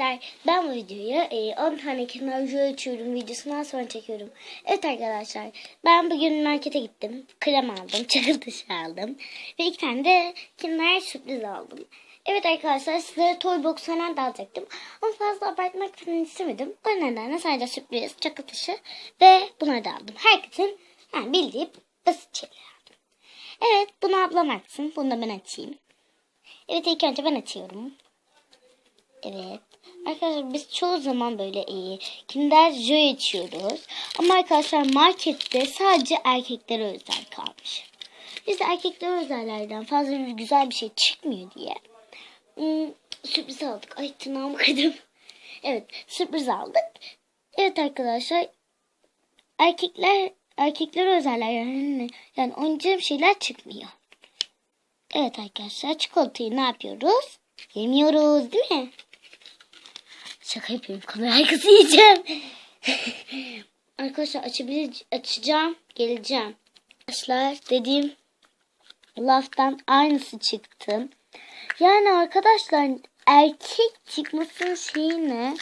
arkadaşlar ben bu videoyu e, 10 tane kenarcı açıyorum videosundan sonra çekiyorum. Evet arkadaşlar ben bugün markete gittim. Krem aldım, çikolataşı aldım. Ve iki tane de kinder sürpriz aldım. Evet arkadaşlar sizlere toy box falan da alacaktım. Ama fazla abartmak falan istemedim. O nedenle sadece sürpriz, çikolataşı ve bunları da aldım. Herkesin yani bildiği basit şeyler aldım. Evet bunu ablam açsın. Bunu da ben açayım. Evet ilk önce ben açıyorum. Evet. Arkadaşlar biz çoğu zaman böyle iyi Kinder Joy içiyoruz. Ama arkadaşlar markette sadece erkeklere özel kalmış. Biz de erkeklere özellerden fazla bir güzel bir şey çıkmıyor diye. Hmm, sürpriz aldık. Ay tırnağımı kırdım. Evet sürpriz aldık. Evet arkadaşlar erkekler erkeklere özeller yani, yani oynayacağım şeyler çıkmıyor. Evet arkadaşlar çikolatayı ne yapıyoruz? Yemiyoruz değil mi? Şaka yapıyorum. Kamera arkası yiyeceğim. arkadaşlar açabilir, açacağım. Geleceğim. Arkadaşlar dediğim laftan aynısı çıktı. Yani arkadaşlar erkek çıkmasının şeyi ne?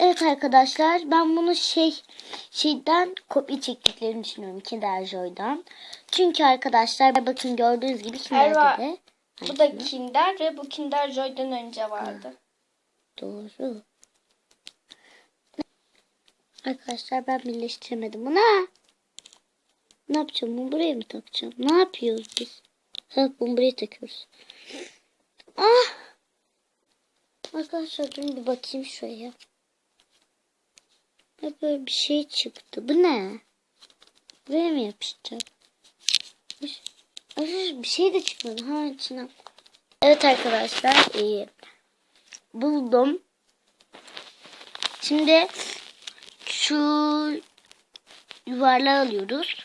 Evet arkadaşlar ben bunu şey şeyden kopya çektiklerini düşünüyorum Kinder Joy'dan. Çünkü arkadaşlar bakın gördüğünüz gibi Erva, Kinder'de de Bu da Kinder ve bu Kinder Joy'dan önce vardı. Doğru. Arkadaşlar ben birleştiremedim bunu. Ne yapacağım? Bunu buraya mı takacağım? Ne yapıyoruz biz? Ha, bunu buraya takıyoruz. Ah! Arkadaşlar dur bir bakayım şuraya. Ya böyle bir şey çıktı. Bu ne? Buraya mı? Arkadaşlar bir şey de çıkmadı. Ha içine. Evet arkadaşlar iyi. Buldum. Şimdi şu yuvarlağı alıyoruz.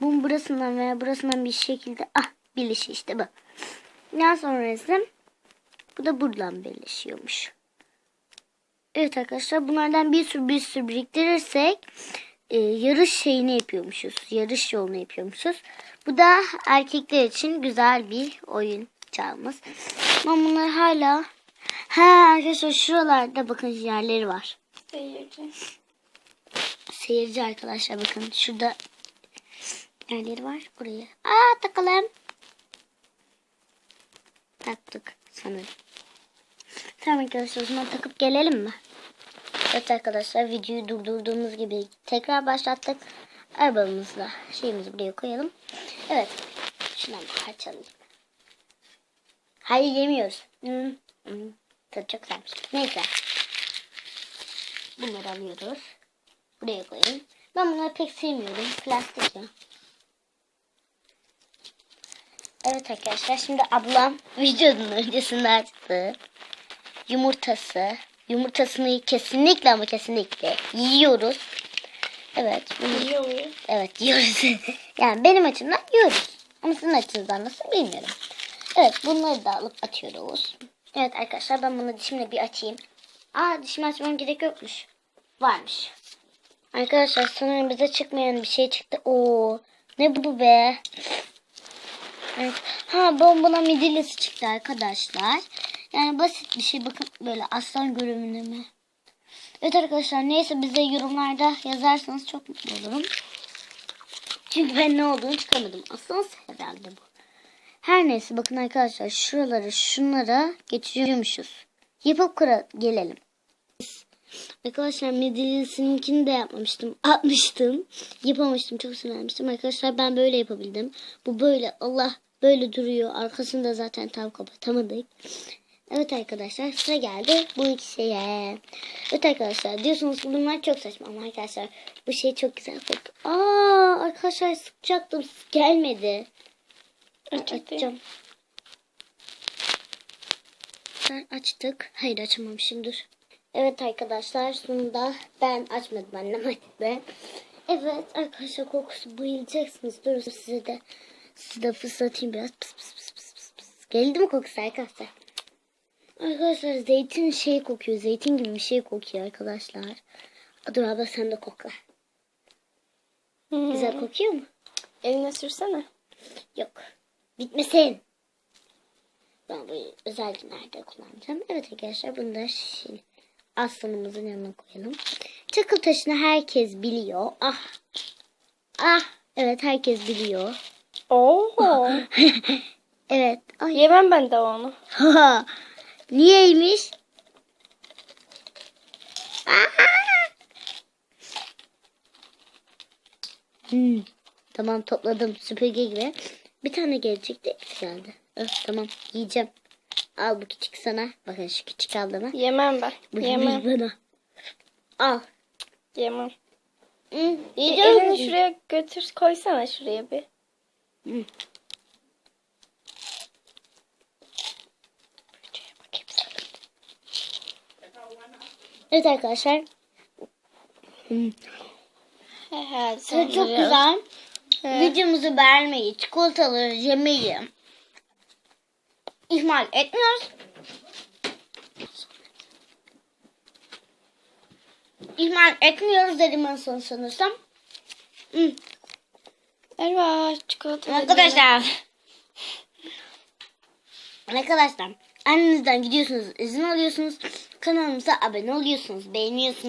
Bunun burasından veya burasından bir şekilde ah birleşiyor işte bu. Daha sonrası bu da buradan birleşiyormuş. Evet arkadaşlar bunlardan bir sürü bir sürü biriktirirsek e, yarış şeyini yapıyormuşuz. Yarış yolunu yapıyormuşuz. Bu da erkekler için güzel bir oyun çalmız. Ama bunlar hala ha arkadaşlar şuralarda bakın yerleri var. Seyirci. Seyirci arkadaşlar bakın şurada yerleri var buraya. Aa takalım. Taktık sanırım. Tamam arkadaşlar o zaman takıp gelelim mi? Evet arkadaşlar videoyu durdurduğumuz gibi tekrar başlattık. Arabamızla şeyimizi buraya koyalım. Evet. Şundan bir parçalayalım. Hayır yemiyoruz. Hmm. Hmm. Çok güzelmiş. Neyse. Bunları alıyoruz. Buraya koyayım. Ben bunları pek sevmiyorum. Plastik ya. Evet arkadaşlar şimdi ablam videonun öncesinde açtı. Yumurtası. Yumurtasını kesinlikle ama kesinlikle yiyoruz. Evet. bunu- Yiyor muyuz? Evet yiyoruz. yani benim açımdan yiyoruz. Ama sizin açınızdan nasıl bilmiyorum. Evet bunları da alıp atıyoruz. Evet arkadaşlar ben bunu dişimle bir açayım. Aa dişimi açmam gerek yokmuş. Varmış. Arkadaşlar sanırım bize çıkmayan bir şey çıktı. Oo ne bu be? Evet. Ha bombona midillisi çıktı arkadaşlar. Yani basit bir şey. Bakın böyle aslan görünümü mü? Evet arkadaşlar neyse bize yorumlarda yazarsanız çok mutlu olurum. Çünkü ben ne olduğunu çıkamadım. Aslan herhalde bu. Her neyse bakın arkadaşlar şuraları şunlara geçiriyormuşuz. Yapıp kura gelelim. Arkadaşlar Medilisinkini de yapmamıştım. Atmıştım. Yapamamıştım. Çok sinirlenmiştim. Arkadaşlar ben böyle yapabildim. Bu böyle. Allah böyle duruyor. Arkasını da zaten tam kapatamadık. Evet arkadaşlar sıra geldi bu iki şeye. Evet arkadaşlar diyorsunuz ki bunlar çok saçma ama arkadaşlar bu şey çok güzel koktu. Aa arkadaşlar sıkacaktım gelmedi. Açacağım. Açtık. Hayır açamamışım dur. Evet arkadaşlar sonunda ben açmadım annem açtı. Evet arkadaşlar kokusu bayılacaksınız. Durun size de size de fıslatayım biraz. Pıs pıs pıs pıs pıs pıs. Geldi mi kokusu arkadaşlar? Arkadaşlar zeytin şey kokuyor. Zeytin gibi bir şey kokuyor arkadaşlar. Dur abla sen de kokla. Güzel kokuyor mu? Eline sürsene. Yok. Bitmesin. Ben bu özel günlerde kullanacağım. Evet arkadaşlar bunu da şimdi aslanımızın yanına koyalım. Çakıl taşını herkes biliyor. Ah. Ah. Evet herkes biliyor. Oo. evet. Ay. Yemem ben de onu. Niyeymiş? Aa! Hmm, tamam topladım süpürge gibi. Bir tane gelecekti. geldi. Öf, tamam yiyeceğim. Al bu küçük sana. Bakın şu küçük aldığıma. Yemem ben. Bu Yemem. bana. Al. Yemem. E, yiyeceğim. elini şuraya götür koysana şuraya bir. Bakayım sana. Evet arkadaşlar. He he. Çok güzel. Videomuzu beğenmeyi, çikolataları yemeyi ihmal etmiyoruz. İhmal etmiyoruz dedim en son sanırsam. Hmm. Merhaba çikolata. Arkadaşlar. Arkadaşlar. Annenizden gidiyorsunuz, izin alıyorsunuz. Kanalımıza abone oluyorsunuz, beğeniyorsunuz.